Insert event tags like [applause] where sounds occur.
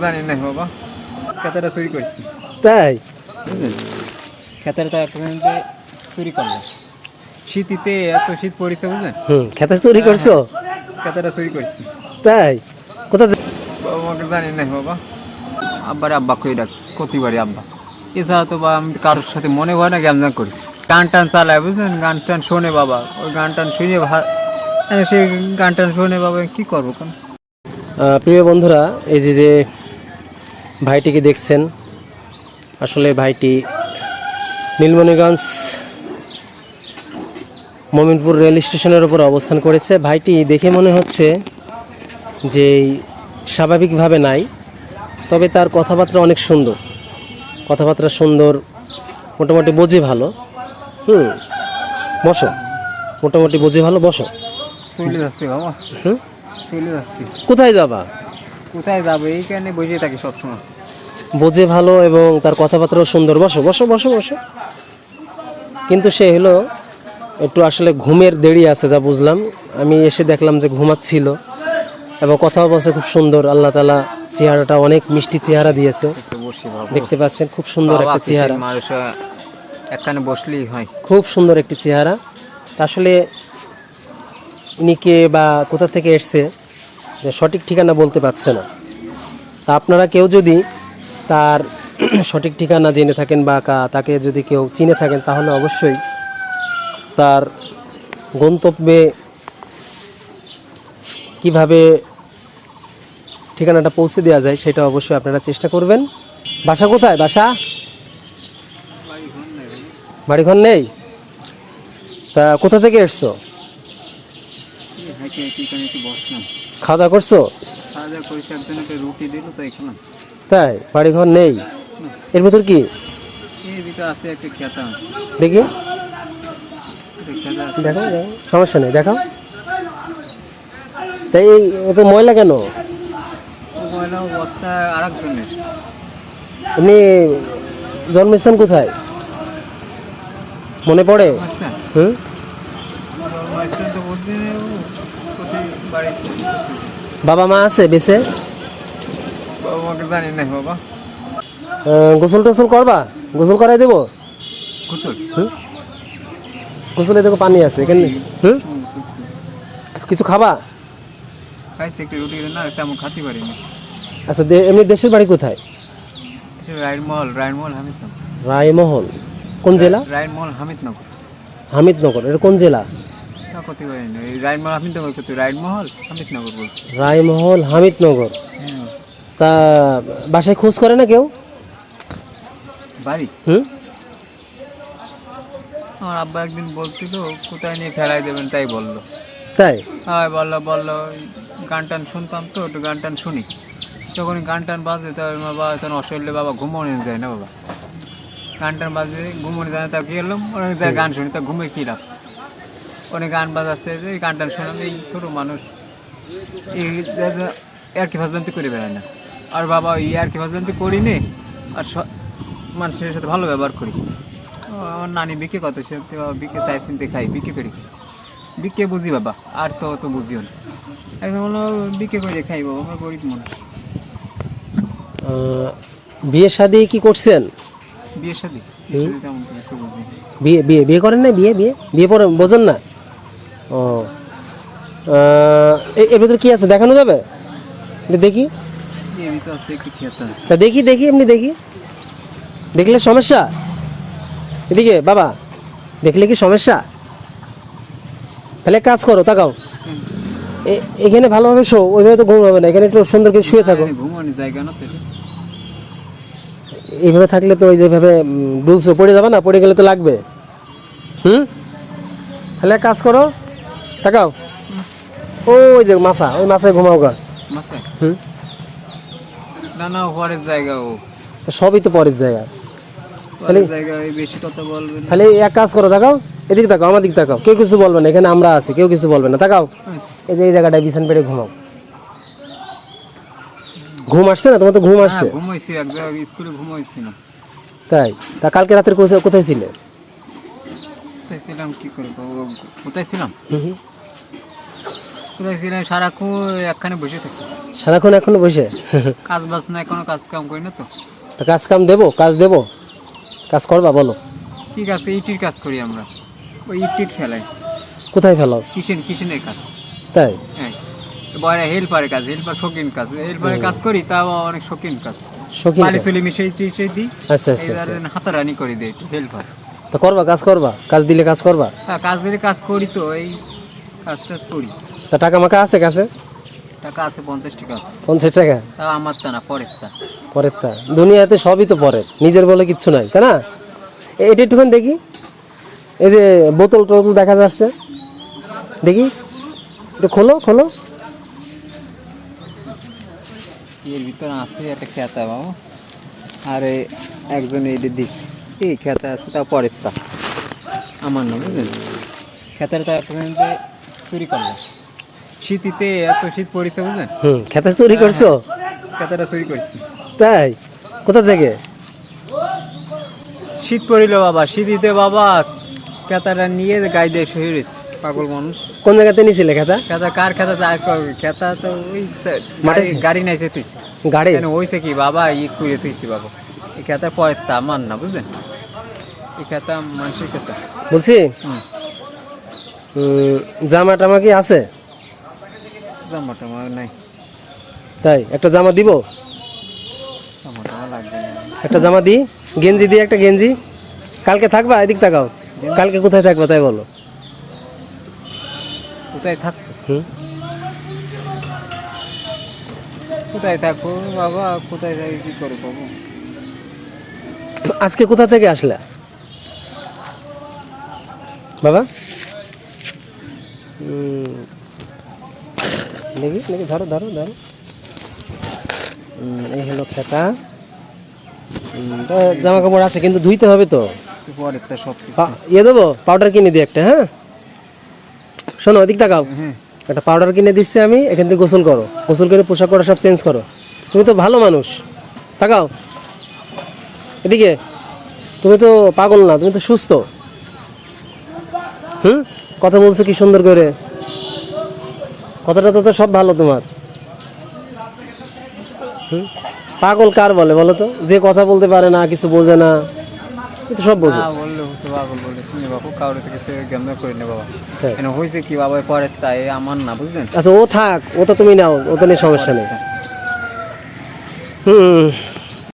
জানি না বাবা। খেতাটা চুরি করছি। তাই? খেতাটা চুরি করলাম শীতিতে এত শীত পড়েছে বুঝলেন? হুম খেতে চুরি করছ? খেতাটা চুরি করছি। তাই? কোথা জানি না বাবা। আব্বার আব্বা কই ডাক প্রতিবারই আব্বা। এছাড়া তো বা আমি কারোর সাথে মনে হয় না গ্যামজাম করি। গান টান চালায় বুঝলেন? গান টান শোনে বাবা। ওই গান টান শুনে ভা- সেই গান টান শোনে বাবা কি করব কেন প্রিয় বন্ধুরা এই যে যে ভাইটিকে দেখছেন আসলে ভাইটি নীলমণিগঞ্জ মমিনপুর রেল স্টেশনের উপর অবস্থান করেছে। ভাইটি দেখে মনে হচ্ছে যে স্বাভাবিকভাবে নাই তবে তার কথাবার্তা অনেক সুন্দর। কথাবার্তা সুন্দর মোটামুটি বোঝে ভালো। হুম বসো। মোটামুটি বোঝে ভালো বসো। হুম? চলে যাচ্ছি। কোথায় যাবা? কোথায় যাব? এইখানে বসে থাকি সবসময়। বোঝে ভালো এবং তার কথাবার্তাও সুন্দর। বসো বসো বসো বসো। কিন্তু সে হলো একটু আসলে ঘুমের দেরি আছে যা বুঝলাম। আমি এসে দেখলাম যে ঘুমাচ্ছিল এবং কথাও বলছে খুব সুন্দর। আল্লাহ তালা চেহারাটা অনেক মিষ্টি চেহারা দিয়েছে। দেখতে পাচ্ছেন খুব সুন্দর একটা চেহারা। একখানে বসলেই হয়। খুব সুন্দর একটি চেহারা। তা আসলে ইনি কে বা কোথা থেকে এসছে সঠিক ঠিকানা বলতে পারছে না। তা আপনারা কেউ যদি তার [clears throat] সঠিক ঠিকানা জেনে থাকেন বা তাকে যদি কেউ চিনে থাকেন, তাহলে অবশ্যই তার গন্তব্যে কীভাবে ঠিকানাটা পৌঁছে দেওয়া যায়, সেটা অবশ্যই আপনারা চেষ্টা করবেন। বাসা কোথায়? বাসা? বাড়িঘর নেই? তা কোথা থেকে এসছো? হাঁটি হাঁটি এখানে একটু বসলাম। খাওয়া দাওয়া করছ খাওয়া দাওয়া করেছি একজন রুটি দিল তো এখানে তাই? বাড়িঘর নেই? এর ভিতর কি? এর ভিতরে আছে একটা খেতা আছে। দেখি। দেখো দেখো। সমস্যা নেই দেখো তাই এই এত ময়লা কেন? ময়লা বস্তা আর একজনের এমনি জন্মস্থান কোথায়? মনে পড়ে? হুম মাঝখান তো বলতে কোথায় বাড়ি বাবা মা আছে বেঁচে? বাবাকে জানি না বাবা। গোসল টোসল করবা? গোসল করাই দেবো? গোসল? হুম? গোসলে দেখো পানি আছে এখানে হুম কিছু খাবা? খাইছে একটা রুটি না তেমন খাতে পারিনি। আচ্ছা এমনি দেশের বাড়ি কোথায়? কিছু রায়নমহল রায়নমহল হামিদনগর। রায়মহল। কোন জেলা? রায়নমহল হামিদনগর। হামিদনগর এটা কোন জেলা? এই হামিদনগর হামিদনগর বলছি। রায়মহল হামিদনগর? তা বাসায় খোঁজ করে না কেউ? বাড়ি? হুম? আমার আব্বা একদিন বলছিল কোথায় নিয়ে ফেলাই দেবেন? তাই বলল। তাই? হ্যাঁ বলল বলল গান টান শুনতাম তো একটু গান টান শুনি। যখন গান টান বাজে তো বাবা তখন অসহ্য বাবা ঘুমোনো যায় না বাবা। গান টান বাজে ঘুমোনো যায় না তা গেলাম অনেক জায়গায় গান শুনি তা ঘুমে কী লাভ? অনেক গান বাজাচ্ছে এই গান টান শোনাম এই ছোটো মানুষ এই আর কি ফাজলান্তি করে বেড়ায় না। আর বাবা এই আর কি ফাজলান্তি করি নে আর মানুষের সাথে ভালো ব্যবহার করি। আমার নানি বিকে কত সে বিকে চাই চিনতে খাই বিকে করি। বিকে বুঝি বাবা আর তো তো বুঝিও না। একদম হলো বিকে করে খাই বাবা আমার গরিব মনে বিয়ে শাদি কি করছেন? বিয়ে না। বিয়ে বিয়ে বিয়ে করেন না বিয়ে বিয়ে? বিয়ে পরে বোঝেন না? ও। এর ভিতরে কি আছে? দেখানো যাবে? দেখি? তা দেখি দেখি এমনি দেখি। দেখলে সমস্যা? এদিকে বাবা দেখলে কি সমস্যা? তাহলে কাজ করো তাকাও। এখানে ভালোভাবে শো ওইভাবে তো ঘুম হবে না এখানে একটু সুন্দর করে শুয়ে থাকো। এইভাবে থাকলে তো ওই যেভাবে ডুলছো পড়ে যাবে না পড়ে গেলে তো লাগবে। হুম? তাহলে কাজ করো তাকাও। ওই যে মাছা ওই মাথায় ঘুমাও গা। মাসে হুম? না না পরের জায়গা ও। সবই তো পরের জায়গা। পরের জায়গা ওই বেশি কথা বলবে না। তাহলে এক কাজ করো তাকাও। এদিকে তাকাও আমার দিকে তাকাও। কেউ কিছু বলবে না এখানে আমরা আছি কেউ কিছু বলবে না। তাকাও। এই যে এই জায়গাটায় বিছান পেড়ে ঘুমাও। ঘুম আসছে না? তোমার তো ঘুম আসছে। হ্যাঁ, ঘুমাইছি এক জায়গায় স্কুলে ঘুমাইছি না। তাই। তা কালকে রাতের কোথায়- কোথায় ছিলে? কোথায় ছিলাম কি করে কোথায় ছিলাম? হুম হুম। কোথায় ছিলাম সারাক্ষণ একখানে বসে থাকি। সারাক্ষণ এখনও বসে? কাজ বাজ না এখনও কাজ কাম করি না তো। তা কাজ কাম দেবো? কাজ দেবো? কাজ করবা বলো। কি কাজ করি? ইটির কাজ করি আমরা। ওই ইট টিট ফেলাই। কোথায় ফেলাও কিচেন কিচেনের কাজ। তাই? হ্যাঁ। বড় হেল্পারের কাজ হেল্পার শৌখিন কাজ। হেল্পারের কাজ করি তাও অনেক শৌখিন কাজ। শৌখিন বালি কাজ। চুলি মিশিয়ে টিশিয়ে দিই। আচ্ছা আচ্ছা এবার আচ্ছা। হাতারানি করে দিই হেল্পার। তো করবা কাজ করবা? কাজ দিলে কাজ করবা? হ্যাঁ কাজ দিলে কাজ করি তো এই কাজ টাজ করি। তা টাকা মাকা আছে কাছে? টাকা আছে পঞ্চাশ টাকা আছে। পঞ্চাশ টাকা? তাও আমার তা না পরের তা পরের তা দুনিয়াতে সবই তো পরের নিজের বলে কিচ্ছু নাই তাই না? এটা একটুখানি দেখি। এই যে বোতল টোতল দেখা যাচ্ছে। দেখি। এটা খোলো খোলো। এর ভিতরে আছে একটা খেতা বাবু। আরে একজন এইটা দিচ্ছে এই খেতা আছে তা পরের তা আমার না বুঝলেন? খেতার তা চুরি করলাম শীতিতে এত শীত পড়েছে বুঝলেন? হুম খেতে চুরি করছ? খেতাটা চুরি করছি। তাই? কোথা থেকে? শীত পড়িল বাবা শীতিতে বাবা খেতাটা নিয়ে গায়ে দিয়ে শুয়ে রয়েছে পাগল মানুষ। কোন জায়গাতে নিয়েছিলে খেতা? খেতা কার খেতা তার খেতা তো ওই মাঠে গাড়ি- নাই যেতেছি। গাড়ি? হয়েছে কি বাবা ই কুড়ে তুইছি বাবা। এই খেতা পরের তা আমার না বুঝলেন? এই খেতা মানুষের খেতা। বলছি? জামা টামা কি আছে? জামা টামা নাই। তাই? একটা জামা দিব? জামা টামা লাগবে না। একটা জামা দিই গেঞ্জি দিই একটা গেঞ্জি? কালকে থাকবা? এদিক তাকাও। কালকে কোথায় থাকবা তাই বলো। কোথায় থাক হুম? কোথায় থাকব বাবা? কোথায় যাই কি করে পাবো আজকে কোথা থেকে আসলা? বাবা? দেখি দেখি ধরো ধরো ধরো। এই হলো খেতা। জামা কাপড় আছে কিন্তু ধুইতে হবে তো। ইয়ে দেবো? পাউডার কিনে দিই একটা হ্যাঁ? শোনো ওদিক তাকাও। হ্যাঁ। একটা পাউডার কিনে দিচ্ছি আমি এখান থেকে গোসল করো। গোসল করে পোশাক করা সব চেঞ্জ করো। তুমি তো ভালো মানুষ। তাকাও। এদিকে। তুমি তো পাগল না তুমি তো সুস্থ। হুম? কথা বলছো কি সুন্দর করে? কথাটা তো তো সব ভালো তোমার। পাগল কার বলে বলো তো? যে কথা বলতে পারে না কিছু বোঝে না। সব বোঝে। বললে পাগল বলে শুনি বাবু কাউরে থেকে সে করে নে বাবা। হ্যাঁ। কেন কি বাবা তাই আমার না বুঝলেন? আচ্ছা ও থাক ও তো তুমি নাও ও তো নিয়ে সমস্যা নেই। হুম